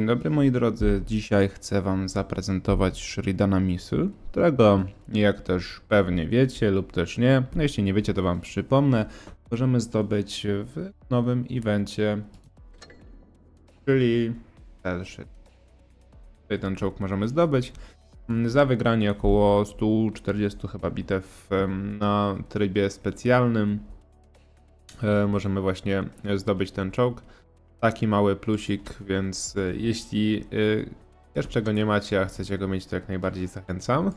Dzień dobry moi drodzy, dzisiaj chcę wam zaprezentować Sheridana Missile, którego jak też pewnie wiecie lub też nie, no jeśli nie wiecie to wam przypomnę, możemy zdobyć w nowym evencie, czyli Elshit. Tutaj ten czołg możemy zdobyć za wygranie około 140 chyba bitew na trybie specjalnym. E, Możemy właśnie zdobyć ten czołg taki mały plusik, więc y, jeśli jeszcze go nie macie, a chcecie go mieć, to jak najbardziej zachęcam.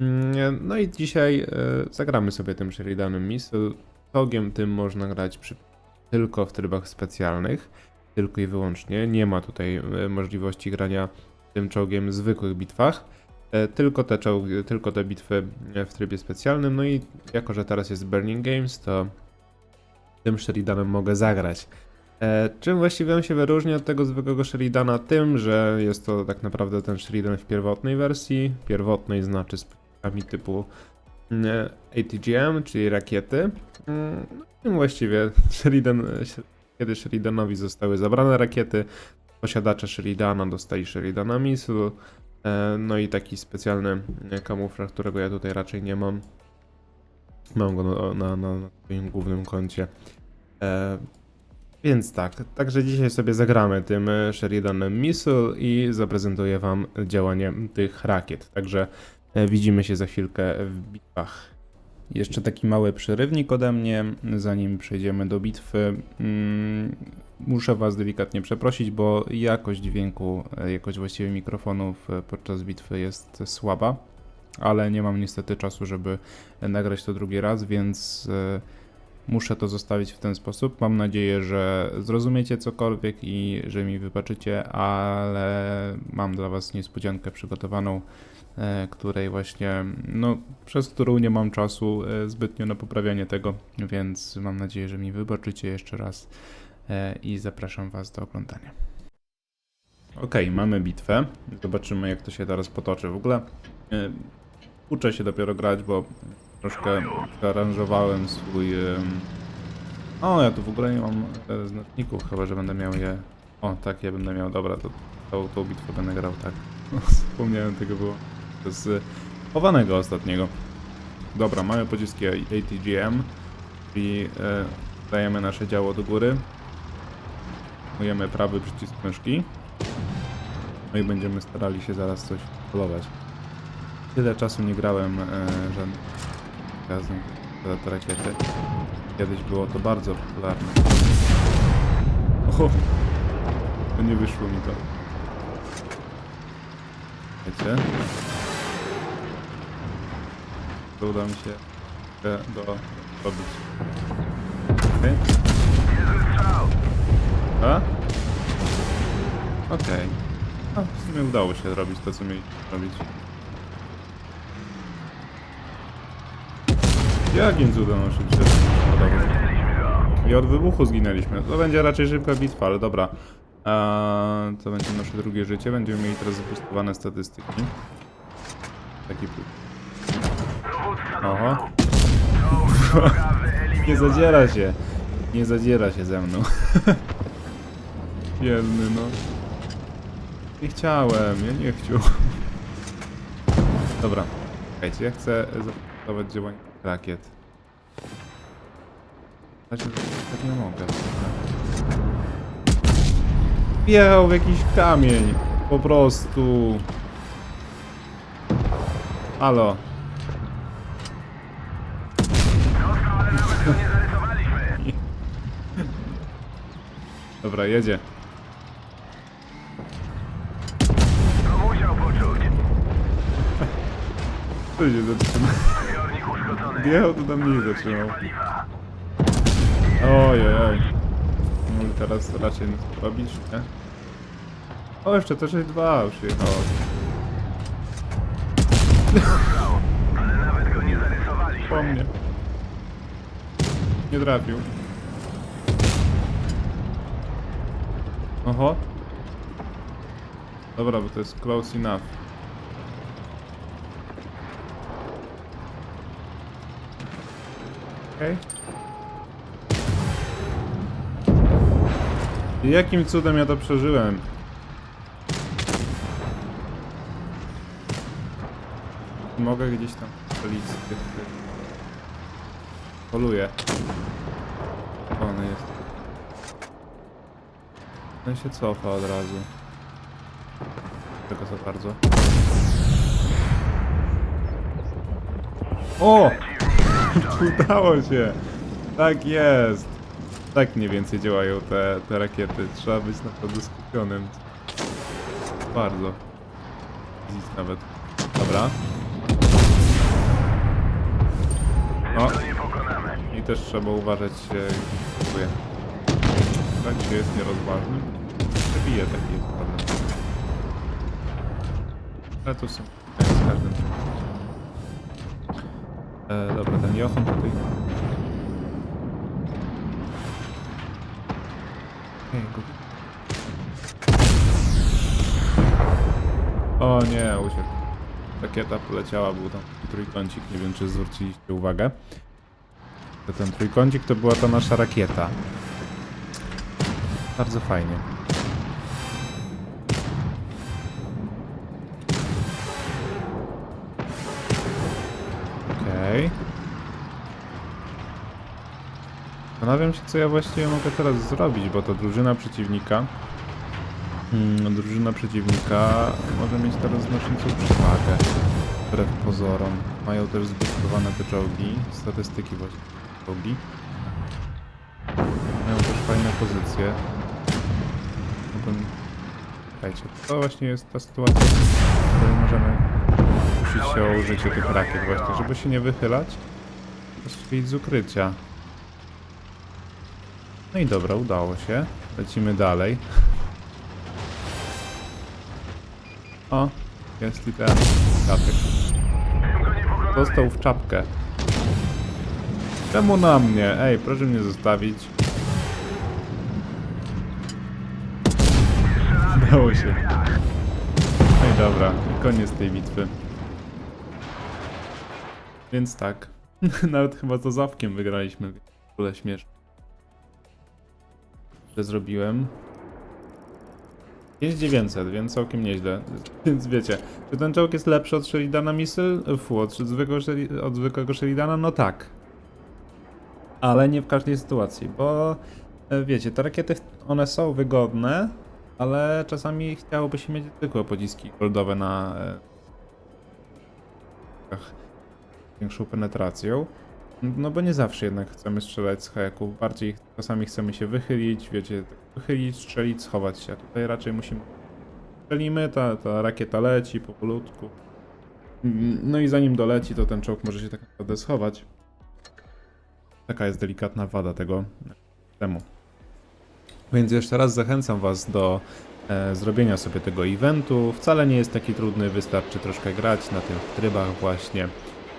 Mm, No i dzisiaj y, zagramy sobie tym Sheridanem Missile. Czołgiem tym można grać przy, tylko w trybach specjalnych, tylko i wyłącznie. Nie ma tutaj możliwości grania tym czołgiem w zwykłych bitwach. E, Tylko te, czołgi, tylko te bitwy e, w trybie specjalnym. No i jako, że teraz jest Burning Games, to tym Sheridanem mogę zagrać. E, czym właściwie on się wyróżnia od tego zwykłego Sheridana? Tym, że jest to tak naprawdę ten Sheridan w pierwotnej wersji. Pierwotnej znaczy z pociskami typu mm, ATGM, czyli rakiety. Tym właściwie Sheridan, kiedy Sheridanowi zostały zabrane rakiety, posiadacze Sheridana dostali Sheridana Missile. E, No i taki specjalny e, kamuflaż, którego ja tutaj raczej nie mam. Mam go na, na na swoim głównym koncie. E, więc tak, także dzisiaj sobie zagramy tym e, Sheridanem Missile i zaprezentuję wam działanie tych rakiet. Także e, widzimy się za chwilkę w bitwach. Jeszcze taki mały przerywnik ode mnie, zanim przejdziemy do bitwy. Mm, Muszę was delikatnie przeprosić, bo jakość dźwięku, e, jakość właściwie mikrofonów podczas bitwy jest słaba, ale nie mam niestety czasu, żeby nagrać to drugi raz, więc Muszę to zostawić w ten sposób. Mam nadzieję, że zrozumiecie cokolwiek i że mi wybaczycie, ale mam dla Was niespodziankę przygotowaną, e, której właśnie, no, przez którą nie mam czasu e, zbytnio na poprawianie tego, więc mam nadzieję, że mi wybaczycie jeszcze raz e, i zapraszam Was do oglądania. Okej, mamy bitwę. Zobaczymy, jak to się teraz potoczy. W ogóle uczę się dopiero grać, bo troszkę zaaranżowałem swój. O, ja tu w ogóle nie mam e, znaczników, chyba że będę miał je. O, tak, ja będę miał. Dobra, to tą, tą bitwę będę grał tak. Zapomniałem tego było. Z chowanego ostatniego. Dobra, mamy pociski ATGM, czyli e, dajemy nasze działo do góry. Ujemy prawy przycisk myszki. No i będziemy starali się zaraz coś polować. Tyle czasu nie grałem e, żadnych gazem za rakiety. Kiedyś było to bardzo popularne. O, to nie wyszło mi to. Wiecie? To uda mi się do robić. Okej. A? Okej. A, w sumie udało się zrobić to, co mieliśmy robić. Jakim cudem on szybciej ładował? I od wybuchu zginęliśmy. To będzie raczej szybka bitwa, ale dobra. A, to będzie nasze drugie życie. Będziemy mieli teraz zbustowane statystyki. Taki pl- Oho. Nie zadziera się. Nie zadziera się ze mną. Biedny, no. Nie chciałem, ja nie chciał. Dobra. Słuchajcie, ja chcę zaprezentować działanie rakiet. Znaczy, tak nie mogę. Wjechał w jakiś kamień. Po prostu. Halo. Dobra, jedzie. To musiał poczuć. Co się zatrzyma? Wjechał, to tam nie zatrzymał. Ojej, oj. No teraz raczej nic robić, nie? O, jeszcze też 2 przyjechało. Ale nawet go nie. Po mnie. Nie trafił. Oho. Dobra, bo to jest close enough. Okej. Okay. Jakim cudem ja to przeżyłem? Mogę gdzieś tam strzelić z tych... Poluję. No On jest. Ten się cofa od razu. Tylko za bardzo. O! Udało się! Tak jest! Tak mniej więcej działają te, te rakiety. Trzeba być naprawdę skupionym. Bardzo. Nic nawet. Dobra. O, i też trzeba uważać, e, dziękuję. Tak, czy jest nierozważny? Przebije taki jest problem. Ale to są jak z każdym. E, dobra, ten Jochen tutaj. O nie, uciekł. Rakieta poleciała, był tam trójkącik, nie wiem czy zwróciliście uwagę. To ten trójkącik to była ta nasza rakieta. Bardzo fajnie. Okej. Zastanawiam się, co ja właściwie mogę teraz zrobić, bo to drużyna przeciwnika. Hmm, drużyna przeciwnika może mieć teraz znaczącą przewagę. Wbrew pozorom. Mają też zbudowane te czołgi. Statystyki właśnie czołgi. Mają też fajne pozycje. Mogą... Czekajcie, to właśnie jest ta sytuacja, w której możemy się o użycie tych rakiet właśnie, żeby się nie wychylać. Strzelić z ukrycia. No i dobra, udało się. Lecimy dalej. O, jest i ten pokonamy. Dostał w czapkę. Czemu na mnie? Ej, proszę mnie zostawić. Udało się. No i dobra, koniec tej bitwy. Więc tak. Nawet chyba z Zawkiem wygraliśmy. W śmieszne. Że zrobiłem. 5900, więc całkiem nieźle. Więc wiecie, czy ten czołg jest lepszy od Sheridana Missile? Fu, od zwykłego, od zwykłego Sheridana? No tak. Ale nie w każdej sytuacji, bo e, wiecie, te rakiety, one są wygodne, ale czasami chciałoby się mieć zwykłe pociski goldowe na e, większą penetracją. No bo nie zawsze jednak chcemy strzelać z hajaków, bardziej czasami chcemy się wychylić, wiecie, tak wychylić, strzelić, schować się. Tutaj raczej musimy strzelimy, ta, ta rakieta leci powolutku. No i zanim doleci, to ten czołg może się tak naprawdę schować. Taka jest delikatna wada tego temu. Więc jeszcze raz zachęcam Was do e, zrobienia sobie tego eventu. Wcale nie jest taki trudny, wystarczy troszkę grać na tych trybach właśnie.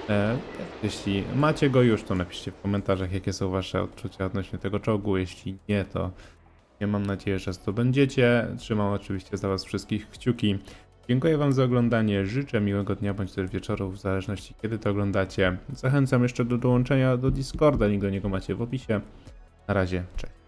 E, jeśli macie go już, to napiszcie w komentarzach, jakie są Wasze odczucia odnośnie tego czołgu. Jeśli nie, to ja mam nadzieję, że zdobędziecie. Trzymam oczywiście za Was wszystkich kciuki. Dziękuję Wam za oglądanie. Życzę miłego dnia bądź też wieczoru, w zależności kiedy to oglądacie. Zachęcam jeszcze do dołączenia do Discorda. Link do niego macie w opisie. Na razie, cześć.